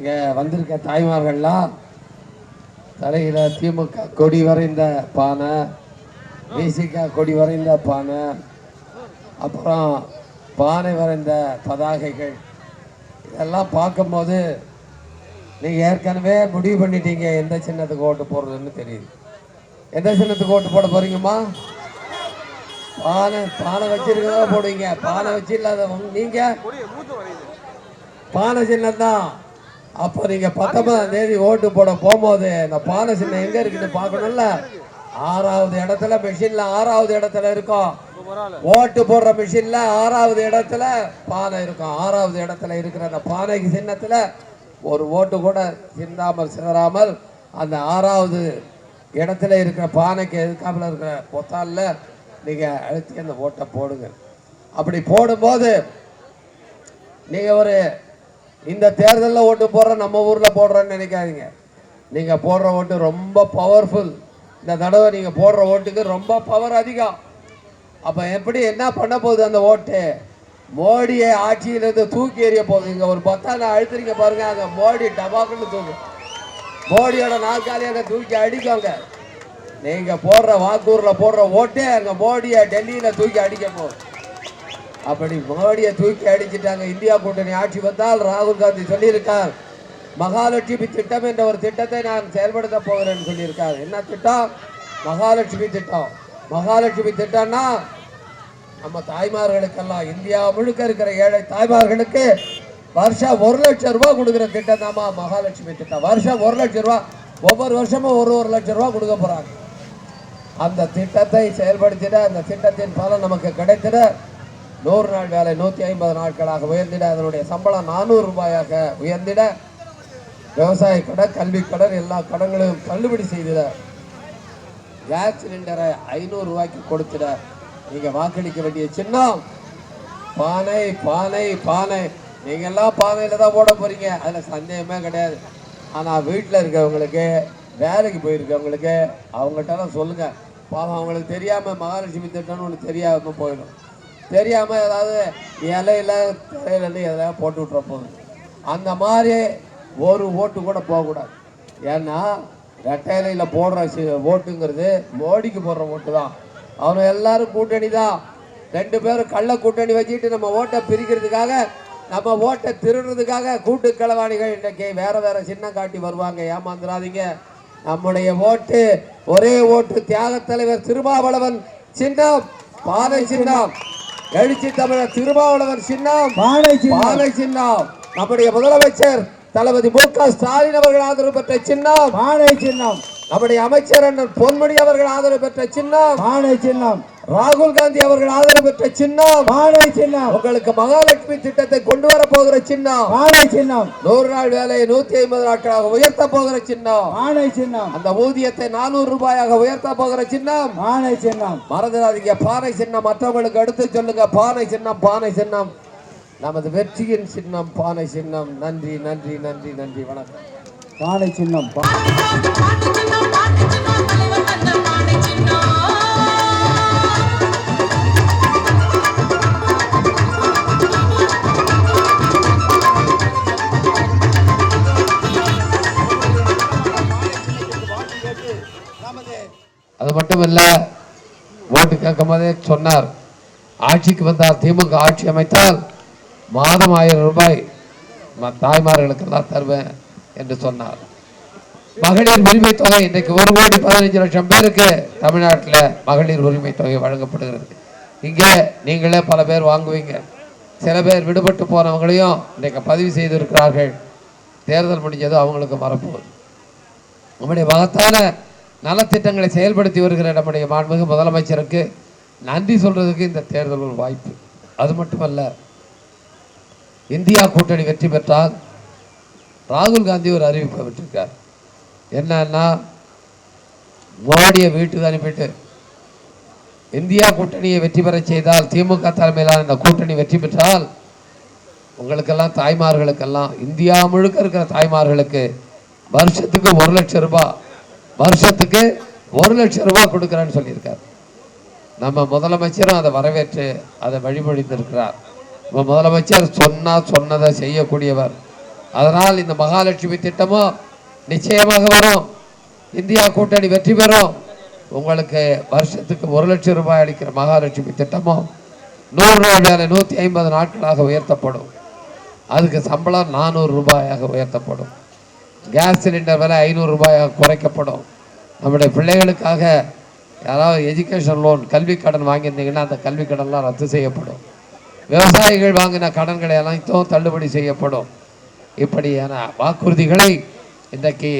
இங்கே வந்திருக்க தாய்மார்கள்லாம் தலையில் திமுக கொடி வரைந்த பானை விசிக கொடி வரைந்த பானை அப்புறம் பானை வரைந்த பதாகைகள். இதெல்லாம் பார்க்கும்போது நீங்கள் ஏற்கனவே முடிவு பண்ணிட்டீங்க எந்த சின்னத்துக்கு ஓட்டு போடுறதுன்னு தெரியுது. எந்த சின்னத்துக்கு ஓட்டு போட போகிறீங்கம்மா பானை பானை வச்சிருக்கதான் போடுவீங்க. பானை வச்சு இல்லாத நீங்கள் பானை சின்னம் தான் அப்போ நீங்கள் பத்தொன்பதாம் தேதி ஓட்டு போட போகும்போது இந்த பானை சின்ன எங்கே இருக்குன்னு பார்க்கணும்ல? ஆறாவது இடத்துல மிஷினில் ஆறாவது இடத்துல இருக்கும். ஓட்டு போடுற மிஷின்ல ஆறாவது இடத்துல பானை இருக்கும். ஆறாவது இடத்துல இருக்கிற அந்த பானைக்கு சின்னத்துல ஒரு ஓட்டு கூட சிந்தாமல் சிதறாமல் அந்த ஆறாவது இடத்துல இருக்கிற பானைக்கு எதுக்காமல் இருக்கிற பொத்தாலில் நீங்கள் அழுத்தி அந்த ஓட்டை போடுங்க. அப்படி போடும்போது நீங்கள் ஒரு இந்த தேர்தலில் ஓட்டு போடுற நம்ம ஊரில் போடுறோன்னு நினைக்காதீங்க. நீங்கள் போடுற ஓட்டு ரொம்ப பவர்ஃபுல் இந்த தடவை நீங்கள் போடுற ஓட்டுக்கு ரொம்ப பவர் அதிகம். அப்போ எப்படி என்ன பண்ண போகுது அந்த ஓட்டு? மோடியை ஆட்சியிலிருந்து தூக்கி எறிய போகுது. இங்கே ஒரு பத்தான அழுத்துறீங்க பாருங்க. அங்கே மோடி டபாக்குன்னு தூக்கு. மோடியோட நாற்காலியை அங்கே தூக்கி அடிக்கோங்க நீங்கள் போடுற வாக்கூரில் போடுற ஓட்டே அங்கே மோடியை டெல்லியில் தூக்கி அடிக்க போகுது. அப்படி மோடியை தூக்கி அடிச்சிட்டாங்க. இந்தியா கூட்டணி ஆட்சி வந்தால் ராகுல் காந்தி சொல்லியிருக்கார். மகாலட்சுமி திட்டம் என்ற ஒரு திட்டத்தை நான் செயல்படுத்த போகிறேன்னு சொல்லியிருக்கார். என்ன திட்டம்? மகாலட்சுமி திட்டம். மகாலட்சுமி திட்டம்னா நம்ம தாய்மார்களுக்கெல்லாம் இந்தியா முழுக்க இருக்கிற ஏழை தாய்மார்களுக்கு வருஷம் ஒரு லட்சம் ரூபாய் கொடுக்குற திட்டம் தாம்மா மகாலட்சுமி திட்டம். வருஷம் ஒரு லட்சம் ரூபா ஒவ்வொரு வருஷமும் ஒரு ஒரு லட்சம் ரூபா கொடுக்க போகிறாங்க அந்த திட்டத்தை செயல்படுத்திட அந்த திட்டத்தின் பலன் நமக்கு கிடைத்திட நூறு நாள் வேலை நூற்றி ஐம்பது நாட்களாக உயர்ந்திட அதனுடைய சம்பளம் நானூறு ரூபாயாக உயர்ந்திட விவசாய கடன் கல்வி கடன் எல்லா கடன்களையும் தள்ளுபடி செய்திட கேஸ் சிலிண்டரை ஐநூறு ரூபாய்க்கு கொடுத்துட நீங்கள் வாக்களிக்க வேண்டிய சின்னம். பானை பானை பானை. நீங்கள் எல்லாம் பானையில் தான் போட போகிறீங்க அதில் சந்தேகமே கிடையாது. ஆனால் வீட்டில் இருக்கவங்களுக்கு வேலைக்கு போயிருக்கவங்களுக்கு அவங்கள்ட்டலாம் சொல்லுங்கள் பாவம் அவங்களுக்கு தெரியாமல் மகாலட்சுமி திட்டம்னு ஒன்று தெரியாமல் போயிடும். தெரியாமல் ஏதாவது இலையில தலையிலேருந்து எதாவது போட்டு விட்ற போகுது அந்த மாதிரி ஒரு ஓட்டு கூட போகக்கூடாது. ஏன்னா ரெட்டை இலையில் போடுற சி- ஓட்டுங்கிறது மோடிக்கு போடுற ஓட்டு தான் அவனை எல்லாரும் கூட்டணி தான். ரெண்டு பேரும் கள்ள கூட்டணி வச்சுக்கிட்டு நம்ம ஓட்டை பிரிக்கிறதுக்காக நம்ம ஓட்டை திருடுறதுக்காக கூட்டு களவாணிகள் இன்றைக்கி வேற வேற சின்னம் காட்டி வருவாங்க. ஏமாந்துடாதீங்க நம்முடைய ஓட்டு ஒரே ஓட்டு தியாக தலைவர் திருமாவளவன் சின்னம் பாதை சின்னம். எழுச்சி தமிழர் திருமாவளவன் சின்னம். பானை சின்னம். நம்முடைய முதலமைச்சர் தளபதி மு க ஸ்டாலின் அவர்கள் ஆதரவு பெற்ற சின்னம். பானை சின்னம். நம்முடைய அமைச்சர் அண்ணன் பொன்முடி அவர்கள் ஆதரவு பெற்ற சின்னம். பானை சின்னம். ராகுல் காந்தி அவர்கள் ஆதரவு பெற்ற சின்னம். பானை சின்னம். உங்களுக்கு மகாலட்சுமி திட்டத்தை கொண்டு வர போகிற சின்னம். பானை சின்னம். நூறு நாள் வேலையை நூத்தி ஐம்பது நாட்களாக உயர்த்த போகிற சின்னம். பானை சின்னம். அந்த ஊதியத்தை நானூறு ரூபாயாக உயர்த்த போகிற சின்னம். பானை சின்னம். மறந்துடாதீங்க பானை சின்னம். மற்றவங்களுக்கு அடுத்து சொல்லுங்க பானை சின்னம் பானை சின்னம். நமது வெற்றியின் சின்னம் பானை சின்னம். நன்றி நன்றி நன்றி நன்றி. வணக்கம். பானை சின்னம் பா- பாட்டு சின்னம். தேர்தலில் ஓட்டு கேட்கும் போதே சொன்னார். ஆட்சிக்கு வந்தால் திமுக ஆட்சி அமைத்தால் மாதம் ஆயிரம் ரூபாய் ம- தாய்மார்களுக்கெல்லாம் தருவேன் என்று சொன்னார். மகளிர் உரிமை தொகை இன்றைக்கு ஒரு கோடி பதினஞ்சு லட்சம் பேருக்கு தமிழ்நாட்டில் மகளிர் உரிமை தொகை வழங்கப்படுகிறது. இங்கே நீங்களே பல பேர் வாங்குவீங்க. சில பேர் விடுபட்டு போனவங்களையும் இன்றைக்கு பதிவு செய்திருக்கிறார்கள். தேர்தல் முடிஞ்சது அவங்களுக்கு வரப்போகுது. நம்முடைய மகத்தான நலத்திட்டங்களை செயல்படுத்தி வருகிற நம்முடைய மாண்புமிகு முதலமைச்சருக்கு நன்றி சொல்றதுக்கு இந்த தேர்தல் ஒரு வாய்ப்பு. அது மட்டுமல்ல இந்தியா கூட்டணி வெற்றி பெற்றால் ராகுல் காந்தி ஒரு அறிவிப்பை பெற்றிருக்கார் என்னன்னா மோடியை வீட்டுக்கு அனுப்பிட்டு இந்தியா கூட்டணியை வெற்றி பெறச் செய்தால் திமுக தலைமையிலான இந்த கூட்டணி வெற்றி பெற்றால் உங்களுக்கெல்லாம் தாய்மார்களுக்கெல்லாம் இந்தியா முழுக்க இருக்கிற தாய்மார்களுக்கு வருஷத்துக்கு ஒரு லட்சம் ரூபாய் வருஷத்துக்கு ஒரு லட்சம் ரூபாய் கொடுக்குறேன்னு சொல்லியிருக்கார். நம்ம முதலமைச்சரும் அதை வரவேற்று அதை வழிமொழிந்திருக்கிறார் நம்ம முதலமைச்சர் சொன்னால் சொன்னதை செய்யக்கூடியவர். அதனால் இந்த மகாலட்சுமி திட்டமும் நிச்சயமாக வரும். இந்தியா கூட்டணி வெற்றி பெறும். உங்களுக்கு வருஷத்துக்கு ஒரு லட்சம் ரூபாய் அளிக்கிற மகாலட்சுமி திட்டமும் நூறு ரூபாய் வேலை நூற்றி ஐம்பது நாட்களாக உயர்த்தப்படும். அதுக்கு சம்பளம் நானூறு ரூபாயாக உயர்த்தப்படும். கேஸ் சிலிண்டர் விலை ஐநூறு ரூபாயாக குறைக்கப்படும். நம்முடைய பிள்ளைகளுக்காக யாராவது எஜுகேஷன் லோன் கல்வி கடன் வாங்கியிருந்தீங்கன்னா அந்த கல்வி கடன்லாம் ரத்து செய்யப்படும். விவசாயிகள் வாங்கின கடன்களை அனைத்தும் தள்ளுபடி செய்யப்படும். இப்படியான வாக்குறுதிகளை இன்றைக்கு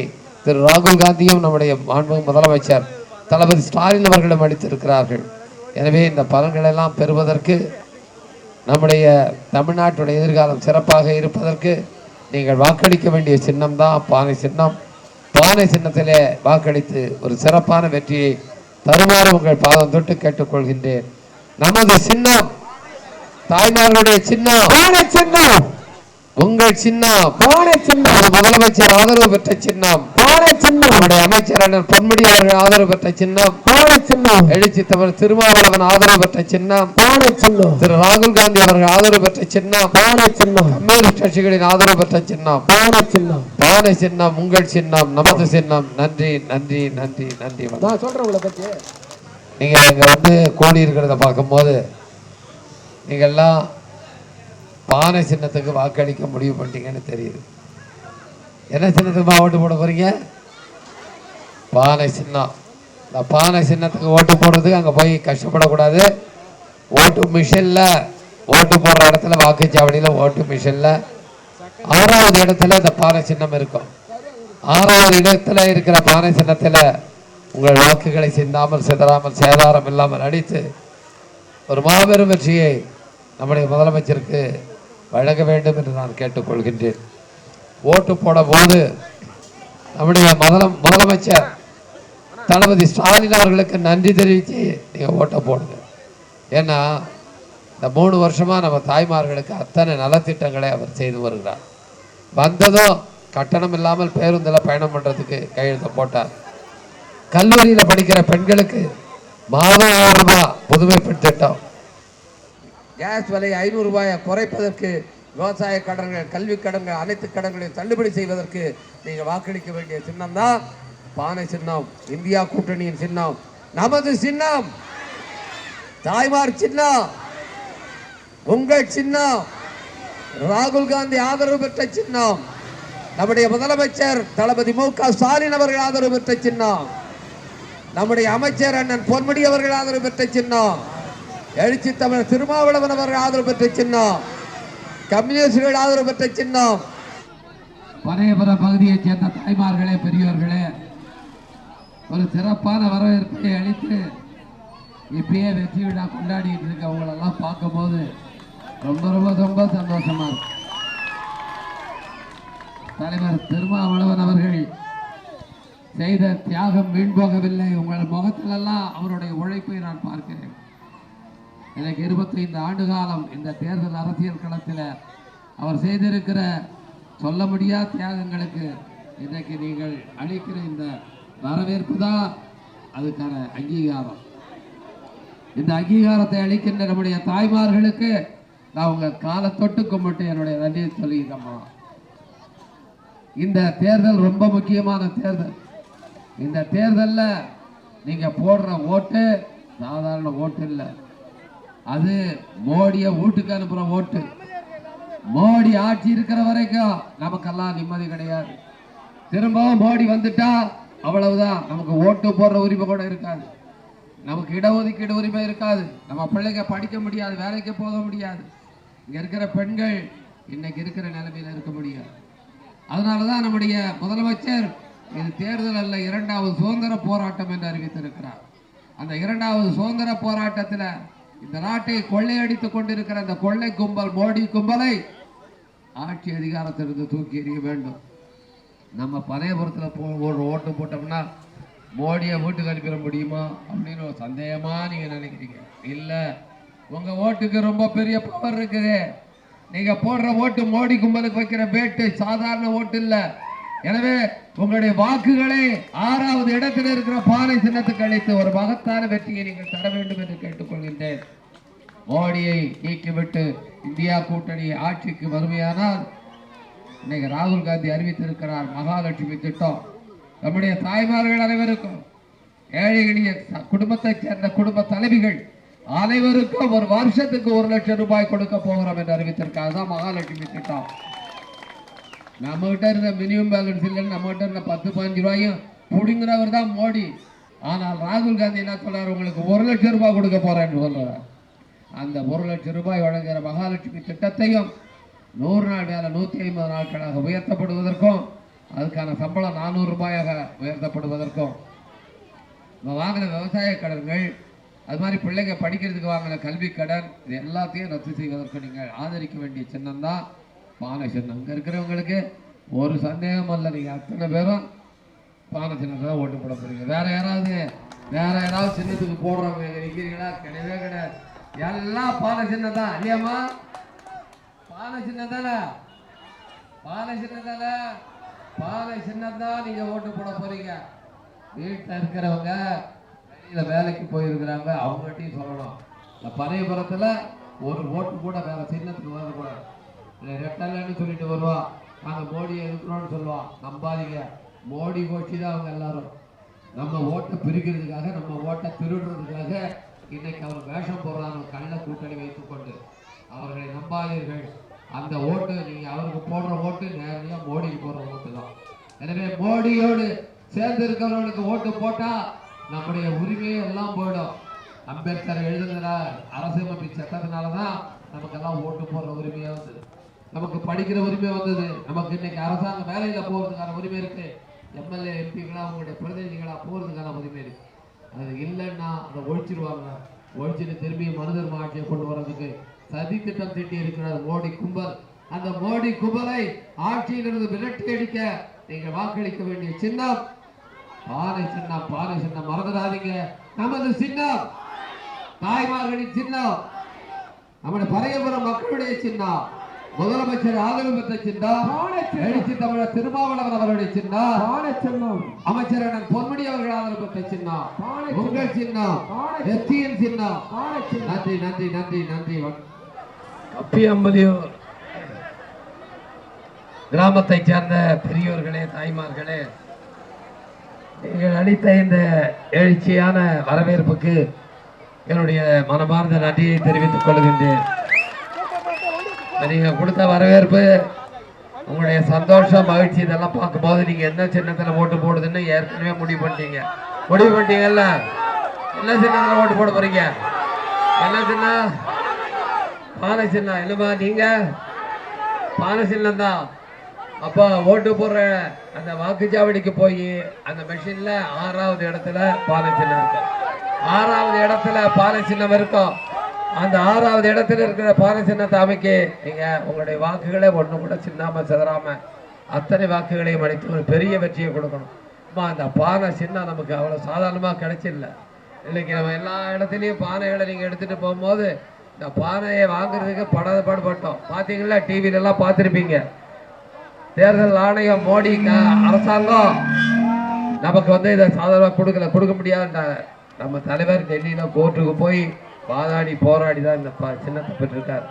திரு ராகுல் காந்தியும் நம்முடைய மாண்பு முதலமைச்சர் தளபதி ஸ்டாலின் அவர்களும் அளித்திருக்கிறார்கள். எனவே இந்த பலன்களெல்லாம் பெறுவதற்கு நம்முடைய தமிழ்நாட்டுடைய எதிர்காலம் சிறப்பாக இருப்பதற்கு நீங்கள் வாக்களிக்க வேண்டிய சின்னம் தான். பானை சின்னம். பானை சின்னத்திலே வாக்களித்து ஒரு சிறப்பான வெற்றியை தருமாறு உங்கள் பாதம் தொட்டு கேட்டுக்கொள்கின்றேன். நமது சின்னம். தாய்மார்களுடைய சின்னம். சின்னம். உங்கள் சின்னம். பானை சின்னம். முதலமைச்சர் ஆதரவு பெற்ற சின்னம். பானை சின்னம். நம்முடைய அமைச்சர் அண்ணன் பொன்முடி அவர்கள் ஆதரவு பெற்ற சின்னம். பானை சின்னம். எழுச்சி தமிழ் திருமாவளவன் ஆதரவு பெற்ற சின்னம். பானை சின்னம். திரு ராகுல் காந்தி அவர்கள் ஆதரவு பெற்ற சின்னம். பானை சின்னம். கம்யூனிஸ்ட் கட்சிகளின் ஆதரவு பெற்ற சின்னம். பானை சின்னம். பானை சின்னம். உங்கள் சின்னம். நமது சின்னம். நன்றி நன்றி நன்றி நன்றி. நான் சொல்றேன் உங்களை பத்தி. நீங்க இங்க வந்து கூடி இருக்கிறத பார்க்கும்போது நீங்க எல்லாம் பானை சின்னத்துக்கு வாக்களிக்க முடிவு பண்ணிட்டீங்கன்னு தெரியுது. என்ன சின்னத்துக்கு ஓட்டு போட போறீங்க? பானை சின்னம். இந்த பானை சின்னத்துக்கு ஓட்டு போடுறதுக்கு அங்கே போய் கஷ்டப்படக்கூடாது. ஓட்டு மிஷினில் ஓட்டு போடுற இடத்துல வாக்குச்சாவடியில் ஓட்டு மிஷினில் ஆறாவது இடத்துல இந்த பானை சின்னம் இருக்கும். ஆறாவது இடத்துல இருக்கிற பானை சின்னத்தில் உங்கள் வாக்குகளை சிந்தாமல் சிதறாமல் சேதாரம் இல்லாமல் அடித்து ஒரு மாபெரும் வெற்றியை நம்முடைய முதலமைச்சருக்கு வழங்க வேண்டும் என்று நான் கேட்டுக்கொள்கின்றேன். ஓட்டு போடும்போது நம்முடைய முதல முதலமைச்சர் தளபதி ஸ்டாலின் அவர்களுக்கு நன்றி தெரிவித்து நீங்கள் ஓட்டை போடுங்க. ஏன்னா இந்த மூணு வருஷமாக நம்ம தாய்மார்களுக்கு அத்தனை நலத்திட்டங்களை அவர் செய்து வருகிறார். வந்ததும் கட்டணம் இல்லாமல் பேருந்தில் பயணம் பண்ணுறதுக்கு கையெழுத்து போட்டார். கல்லூரியில் படிக்கிற பெண்களுக்கு மாதம் ஆயிரம் ரூபாய் புதுமை பெண் திட்டம். கேஸ் விலை ஐநூறு ரூபாயை குறைப்பதற்கு விவசாய கடன்கள் கல்வி கடன்கள் அனைத்து கடன்களையும் தள்ளுபடி செய்வதற்கு நீங்கள் வாக்களிக்க வேண்டிய சின்னம் தான் பானை சின்னம் இந்தியா கூட்டணியின் சின்னம். நமது சின்னம் தாய்மார் சின்னம் உங்கள் சின்னம் ராகுல் காந்தி ஆதரவு பெற்ற சின்னம் நம்முடைய முதலமைச்சர் தளபதி மு க ஸ்டாலின் அவர்கள் ஆதரவு பெற்ற சின்னம் நம்முடைய அமைச்சர் அண்ணன் பொன்முடி அவர்கள் ஆதரவு பெற்ற சின்னம். எழுச்சி தமிழர் திருமாவளவன் அவர்கள் ஆதரவு பெற்ற சின்னம். கம்யூனிஸ்டுகள் ஆதரவு பெற்ற சின்னம். பனையபுர பகுதியைச் சேர்ந்த தாய்மார்களே பெரியோர்களே ஒரு சிறப்பான வரவேற்பை அளித்து இப்பயே வெற்றி விழா கொண்டாடிட்டு இருக்கவங்களெல்லாம் பார்க்கும்போது ரொம்ப ரொம்ப ரொம்ப சந்தோஷமா இருக்கு. தலைவர் திருமாவளவன் அவர்கள் செய்த தியாகம் வீண் போகவில்லை. உங்கள் முகத்திலெல்லாம் அவருடைய உழைப்பை நான் பார்க்கிறேன். எனக்கு இருபத்தைந்து ஆண்டு காலம் இந்த தேர்தல் அரசியல் களத்தில் அவர் செய்திருக்கிற சொல்ல முடியாத தியாகங்களுக்கு இன்றைக்கு நீங்கள் அளிக்கிற இந்த வரவேற்பு தான் அதுக்கான அங்கீகாரம். இந்த அங்கீகாரத்தை அளிக்கின்ற நம்முடைய தாய்மார்களுக்கு நான் உங்கள் காலத்தொட்டு கும்பிட்டு என்னுடைய நன்றியை சொல்லிக்கிறேம்மா இந்த தேர்தல் ரொம்ப முக்கியமான தேர்தல். இந்த தேர்தலில் நீங்கள் போடுற ஓட்டு சாதாரண ஓட்டு இல்லை. அது மோடியை வீட்டுக்கு அனுப்புற ஓட்டு. மோடி ஆட்சி இருக்கிற வரைக்கும் நமக்கெல்லாம் நிம்மதி கிடையாது. திரும்பவும் மோடி வந்துட்டா அவ்வளவுதான். நமக்கு ஓட்டு போடுற உரிமை கூட இருக்காது. நமக்கு இடஒதுக்கீடு உரிமை இருக்காது. நம்ம பிள்ளைங்க படிக்க முடியாது வேலைக்கு போக முடியாது. இங்க இருக்கிற பெண்கள் இன்னைக்கு இருக்கிற நிலைமையில இருக்க முடியாது. அதனால தான் நம்முடைய முதலமைச்சர் இது தேர்தல் அல்ல இரண்டாவது சுதந்திர போராட்டம் என்று அறிவித்திருக்கிறார். அந்த இரண்டாவது சுதந்திர போராட்டத்தில் இந்த நாட்டை கொள்ளையடித்துக் கொண்டிருக்கிற அந்த கொள்ளை கும்பல் மோடி கும்பலை ஆட்சி அதிகாரத்திலிருந்து தூக்கி எறிய வேண்டும். நம்ம பனையபுரத்தில் போ ஒரு ஓட்டு போட்டோம்னா மோடியை வீட்டுக்கு அனுப்பிட முடியுமா? அப்படின்னு ஒரு சந்தேகமா நீங்க நினைக்கிறீங்க. இல்லை. உங்க ஓட்டுக்கு ரொம்ப பெரிய பவர் இருக்குது. நீங்க போடுற ஓட்டு மோடி கும்பலுக்கு வைக்கிற பேட்டு சாதாரண ஓட்டு இல்லை. எனவே உங்களுடைய வாக்குகளை ஆறாவது இடத்தில் இருக்கிற பானை சின்னத்துக்கு அளித்து ஒரு மகத்தான வெற்றியை நீங்கள் தர வேண்டும் என்று கேட்டுக்கொள்கின்றேன். மோடியை நீக்கிவிட்டு இந்தியா கூட்டணி ஆட்சிக்கு வறுமையானால் இன்னைக்கு ராகுல் காந்தி அறிவித்திருக்கிறார் மகாலட்சுமி திட்டம். நம்முடைய தாய்மார்கள் அனைவருக்கும் ஏழை எளிய குடும்பத்தைச் சேர்ந்த குடும்ப தலைவிகள் அனைவருக்கும் ஒரு வருஷத்துக்கு ஒரு லட்சம் ரூபாய் கொடுக்க போகிறோம் என்று அறிவித்திருக்காங்க மகாலட்சுமி திட்டம். நம்ம கிட்ட இருந்த மினிமம் பேலன்ஸ் இல்லைன்னு நம்ம கிட்ட இருந்த பத்து பதினஞ்சு ரூபாயும் புடுங்கினவர் தான் மோடி. ஆனால் ராகுல் காந்தி என்ன சொல்றாரு உங்களுக்கு ஒரு லட்சம் ரூபாய் கொடுக்க போறேன்னு சொல்றாரு. அந்த ஒரு லட்சம் ரூபாய் வழங்குகிற மகாலட்சுமி திட்டத்தையும் நூறு நாள் வேலை நூற்றி ஐம்பது நாட்களாக உயர்த்தப்படுவதற்கும் அதுக்கான சம்பளம் நானூறு ரூபாயாக உயர்த்தப்படுவதற்கும் நம்ம வாங்கின விவசாய கடன்கள் அது மாதிரி பிள்ளைங்க படிக்கிறதுக்கு வாங்கின கல்வி கடன் இது எல்லாத்தையும் ரத்து செய்வதற்கு நீங்கள் ஆதரிக்க வேண்டிய சின்னம் தான் பானை சின்னம் அங்கே இருக்கிறவங்களுக்கு ஒரு சந்தேகம் இல்லை. நீங்கள் அத்தனை பேரும் பானை தான் ஓட்டு போட போகிறீங்க வேறு யாராவது வேறு யாராவது சின்னத்துக்கு போடுறவங்க இங்க நிற்கிறீங்களா கிடையவே கிடையாது. எல்லாம் பானை சின்னம் தான். இல்லையாம்மா பானை சின்னம் தானே? பானை சின்னம் தானே? பானை சின்னம் தான் நீங்கள் ஓட்டு போட போகிறீங்க வீட்டில் இருக்கிறவங்க வெளியில் வேலைக்கு போயிருக்கிறாங்க. அவங்ககிட்டையும் சொல்லணும். இந்த பனையபுரத்துல ஒரு ஓட்டு கூட வேற சின்னத்துக்கு வரக்கூடாது. ரெட்டலன்னு சொல்லிட்டு வருவான் நாங்கள் மோடியை இருக்கிறோம்னு சொல்லுவான் நம்பாதீங்க. மோடி கோஷ்டி தான் அவங்க எல்லாரும். நம்ம ஓட்டை பிரிக்கிறதுக்காக நம்ம ஓட்டை திருடுறதுக்காக இன்னைக்கு அவர் வேஷம் போடுறாங்க. கண்ணை கூட்டணி வைத்துக்கொண்டு. அவர்களை நம்பாதீர்கள். அந்த ஓட்டு நீங்கள் அவருக்கு போடுற ஓட்டு நேரடியாக மோடிக்கு போடுற ஓட்டு தான். எனவே மோடியோடு சேர்ந்து இருக்கிறவர்களுக்கு ஓட்டு போட்டா நம்முடைய உரிமையே எல்லாம் போயிடும். அம்பேத்கர் எழுதுகிற அரசியலமைப்பு சட்டத்தினால தான் நமக்கெல்லாம் ஓட்டு போடுற உரிமையாக வந்தது. நமக்கு படிக்கிற உரிமை வந்தது. நமக்கு இன்னைக்கு அரசாங்க வேலையில போறதுக்கான உரிமை இருக்கு. எம்எல்ஏ எம்பிகளா அவங்களுடைய பிரதிநிதிகளா போறதுக்கான உரிமை இருக்கு. அது இல்லைன்னா அதை ஒழிச்சிருவாங்க. ஒழிச்சிட்டு திரும்பி மனிதர் ஆட்சியை கொண்டு வர்றதுக்கு சதி திட்டம் திட்டி இருக்கிறார் மோடி கும்பல். அந்த மோடி கும்பலை ஆட்சியிலிருந்து விரட்டி அடிக்க நீங்கள் வாக்களிக்க வேண்டிய சின்னம். பானை சின்னம் பானை சின்னம். மறந்துடாதீங்க. நமது சின்னம். தாய்மார்களின் சின்னம். நம்முடைய பரையபுரம் மக்களுடைய சின்னம். முதலமைச்சர் ஆதரவு பெற்ற சின்னம் எழுச்சி தமிழர் திருமாவளவன் அவருடைய சின்னம் அமைச்சர் பொன்முடி அவர்கள் ஆதரவு பெற்ற சின்னம் பானை உங்கள் பானை சின்னம் நன்றி நன்றி நன்றி நன்றி. கப்பி அம்பலியூர் கிராமத்தைச் சேர்ந்த பெரியோர்களே தாய்மார்களே நீங்கள் அளித்த இந்த எழுச்சியான வரவேற்புக்கு என்னுடைய மனமார்ந்த நன்றியை தெரிவித்துக் கொள்கின்றேன். நீங்கள் கொடுத்த வரவேற்பு உங்களுடைய சந்தோஷம் மகிழ்ச்சி இதெல்லாம் பார்க்கும்போது நீங்கள் என்ன சின்னத்தில் ஓட்டு போடுதுன்னு ஏற்கனவே முடிவு பண்ணிட்டீங்க. முடிவு பண்ணிட்டீங்கல்ல? என்ன சின்னத்தில் ஓட்டு போட போகிறீங்க என்ன சின்னம் பானை சின்னம் இல்லைம்மா நீங்கள் பானை சின்னம் தான் அப்போ ஓட்டு போடுற அந்த வாக்குச்சாவடிக்கு போய் அந்த மெஷினில் ஆறாவது இடத்துல பானை சின்னம் இருக்கும். ஆறாவது இடத்துல பானை சின்னம் இருக்கும். அந்த ஆறாவது இடத்துல இருக்கிற பாறை சின்னத்தை அமைக்க நீங்கள் உங்களுடைய வாக்குகளை ஒன்று கூட சின்னாமல் சிதறாமல் அத்தனை வாக்குகளையும் அடித்து ஒரு பெரிய வெற்றியை கொடுக்கணும். அம்மா அந்த பானை சின்னம் நமக்கு அவ்வளோ சாதாரணமாக கிடைச்சில்ல. இன்றைக்கி நம்ம எல்லா இடத்துலையும் பானைகளை நீங்கள் எடுத்துகிட்டு போகும்போது இந்த பானையை வாங்குறதுக்கு படாத பாடுபட்டோம் பார்த்தீங்களா டிவிலெல்லாம் பார்த்துருப்பீங்க. தேர்தல் ஆணையம் மோடி அரசாங்கம் நமக்கு வந்து இதை சாதாரணமாக கொடுக்கல. கொடுக்க முடியாதுன்ற நம்ம தலைவர் டெல்லியில் கோர்ட்டுக்கு போய் வாதாடி போராடி தான் இந்த சின்னத்தை பெற்றிருக்கார்.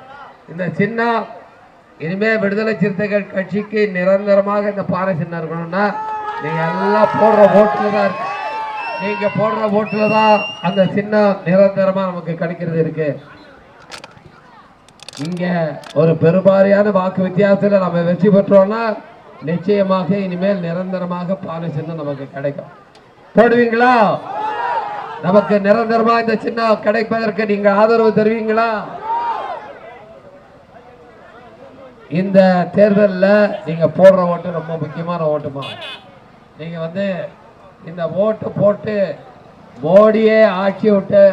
இந்த சின்னம் இனிமே விடுதலை சிறுத்தைகள் கட்சிக்கு நிரந்தரமாக இந்த பாறை சின்னம் இருக்கணும்னா நீங்க எல்லாம் போடுற ஓட்டுல தான் இருக்கு. நீங்க போடுற ஓட்டுல தான் அந்த சின்னம் நிரந்தரமா நமக்கு கிடைக்கிறது இருக்கு. இங்க ஒரு பெரும்பாரியான வாக்கு வித்தியாசத்துல நம்ம வெற்றி பெற்றோம்னா நிச்சயமாக இனிமேல் நிரந்தரமாக பாறை சின்னம் நமக்கு கிடைக்கும். போடுவீங்களா? நமக்கு நிரந்தரமா இந்த சின்ன கிடைப்பதற்கு நீங்க ஆதரவு தருவீங்களா? இந்த தேர்தலில் நீங்க போடுற ஓட்டு ரொம்ப முக்கியமான ஓட்டுமா? நீங்க வந்து இந்த ஓட்டு போட்டு மோடியே ஆட்சி விட்டு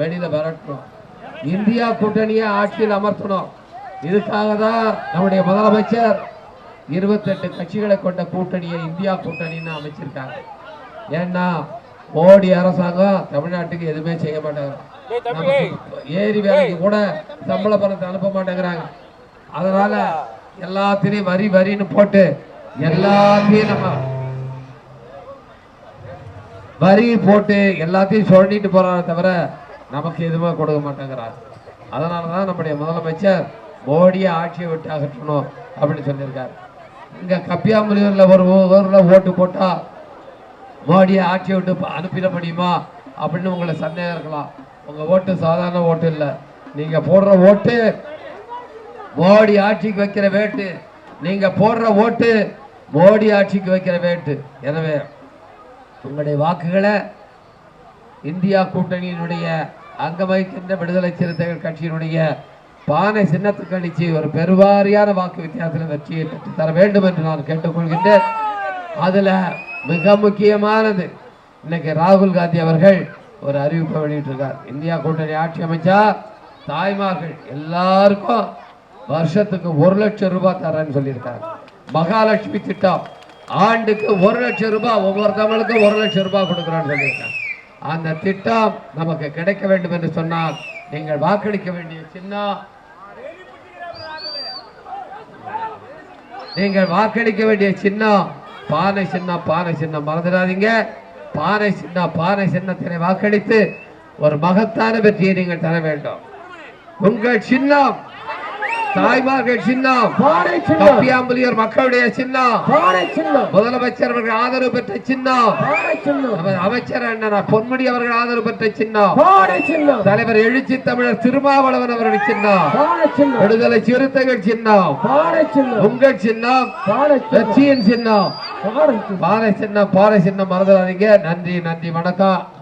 வெளியில விரட்டணும் இந்தியா கூட்டணியை ஆட்சியில் அமர்த்தணும். இதுக்காக தான் நம்முடைய முதலமைச்சர் இருபத்தெட்டு கட்சிகளை கொண்ட கூட்டணியை இந்தியா கூட்டணின்னு அமைச்சிருக்காங்க ஏன்னா மோடி அரசாங்கம் தமிழ்நாட்டுக்கு எதுவுமே செய்ய மாட்டாங்க நமக்கு ஏரி வேலைக்கு கூட சம்பள பணத்தை அனுப்ப மாட்டேங்கிறாங்க. அதனால எல்லாத்திலையும் வரி வரின்னு போட்டு எல்லாத்தையும் நம்ம வரி போட்டு எல்லாத்தையும் சொல்லிட்டு போறாரு தவிர நமக்கு எதுவுமே கொடுக்க மாட்டேங்கிறார். அதனால தான் நம்முடைய முதலமைச்சர் மோடியை ஆட்சியை விட்டு அகற்றணும் அப்படின்னு சொல்லியிருக்காரு. இங்க கப்பியாம்புலியூர்ல ஒரு ஊர்ல ஓட்டு போட்டா மோடியை ஆட்சியை விட்டு அனுப்பிட முடியுமா? அப்படின்னு உங்களை சந்தேகம் இருக்கலாம். உங்கள் ஓட்டு சாதாரண ஓட்டு இல்லை. நீங்கள் போடுற ஓட்டு மோடி ஆட்சிக்கு வைக்கிற வேட்டு. நீங்கள் போடுற ஓட்டு மோடி ஆட்சிக்கு வைக்கிற வேட்டு. எனவே உங்களுடைய வாக்குகளை இந்தியா கூட்டணியினுடைய அங்கம் வகிக்கின்ற விடுதலை சிறுத்தைகள் கட்சியினுடைய பானை சின்னத்துக்கு அளிச்சு ஒரு பெருவாரியான வாக்கு வித்தியாசத்தில் வெற்றியை பெற்று தர வேண்டும் என்று நான் கேட்டுக்கொள்கின்றேன். அதில் மிக முக்கியமானது. இன்னைக்கு ராகுல் காந்தி அவர்கள் ஒரு அறிவிப்பை வெளியிட்டிருக்கார். இந்தியா கூட்டணி ஆட்சி அமைச்சா தாய்மார்கள் எல்லாருக்கும் வருஷத்துக்கு ஒரு லட்சம் ரூபாய் தரேன்னு சொல்லியிருக்காங்க. மகாலட்சுமி திட்டம் ஆண்டுக்கு ஒரு லட்சம் ரூபாய் ஒவ்வொருத்தவங்களுக்கும் ஒரு லட்சம் ரூபாய் கொடுக்குறோன்னு சொல்லியிருக்காங்க. அந்த திட்டம் நமக்கு கிடைக்க வேண்டும் என்று சொன்னால் நீங்கள் வாக்களிக்க வேண்டிய சின்னம். நீங்கள் வாக்களிக்க வேண்டிய சின்னம் பானை சின்ன பானை சின்ன மறந்துடாதீங்க. பானை சின்ன பானை சின்னத்தினை வாக்களித்து ஒரு மகத்தான வெற்றியை நீங்கள் தர வேண்டும். உங்கள் சின்னம். தாய்மார்கள் சின்னம். கப்பியாம்புலியூர் மக்களுடைய சின்னம். முதலமைச்சர் அவர்கள் ஆதரவு பெற்ற சின்னம். அமைச்சர் அண்ணனா பொன்முடி அவர்கள் ஆதரவு பெற்ற சின்னம். தலைவர் எழுச்சி தமிழர் திருமாவளவன் அவருடைய சின்னம். விடுதலை சிறுத்தைகள் சின்னம். உங்கள் சின்னம். பானை சின்னம். பாறை சின்னம். பாறை சின்னம் மறந்துடாதீங்க. நன்றி நன்றி வணக்கம்.